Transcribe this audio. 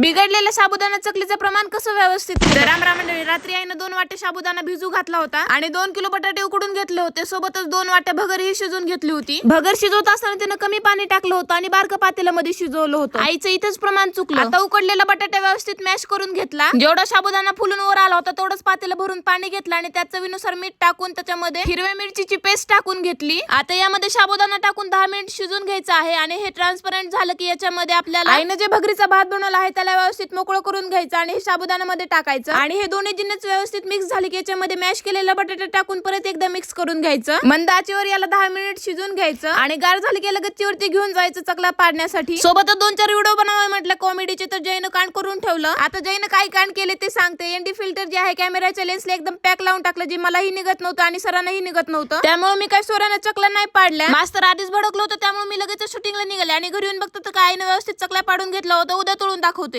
बिघडलेल्या साबुदाणा चकलीचं प्रमाण कसं व्यवस्थित रामराम मंडळी रात्री आईनं दोन वाटे साबुदाणा भिजू घातला होता आणि दोन किलो बटाटे उकडून घेतले होते. सोबतच दोन वाट्या भगर ही शिजून घेतली होती. भगर शिजवत असताना तिनं कमी पाणी टाकलं होतं आणि बारकं पातेलं मध्ये शिजवलं होतं. आईचं इथंच प्रमाण चुकलं. आता उकडलेला बटाटा व्यवस्थित मॅश करून घेतला. जेवढा साबुदाणा फुलून वर आला होता तेवढंच पातेलं भरून पाणी घेतलं आणि त्यात चवीनुसार मीठ टाकून त्याच्यामध्ये हिरव्या मिरचीची पेस्ट टाकून घेतली. आता यामध्ये साबुदाणा टाकून दहा मिनिट शिजून घ्यायचं आहे आणि हे ट्रान्सपरंट झालं की याच्यामध्ये आपल्याला आईनं जे भगरीचा भात बनवला आहे त्याला व्यवस्थित मोकळं करून घ्यायचं आणि हे साबुदाणामध्ये टाकायचं. आणि हे दोन्ही जिन्नस व्यवस्थित मिक्स झाले की याच्यामध्ये मॅश केलेला बटाटा टाकून परत एकदा मिक्स करून घ्यायचं. मंद आचेवर याला दहा मिनिट शिजून घ्यायचं. आणि गार झाले की गच्चीवरती घेऊन जायचं चकला पाडण्यासाठी. सोबतच दोन चार व्हिडिओ बनवावे म्हटलं. कॉमेडीचे तर जैन कांड करून ठेवलं. आता जैन काय कांड केले ते सांगते. एनडी फिल्टर जे आहे कॅमेराच्या लेन्सला एकदम पॅक लावून टाकलं जे मलाही निघत नव्हतं आणि सरांनाही निघत नव्हतं. त्यामुळे मी काय स्वरानं चकला नाही पाडल्या. मास्तर आधीच भडकलो होतं त्यामुळे मी लगेच शूटिंगला निघाले. आणि घरी येऊन बघतो तर काय व्यवस्थित चकला पाडून घेतला होता उद्या तोडून दाखवते.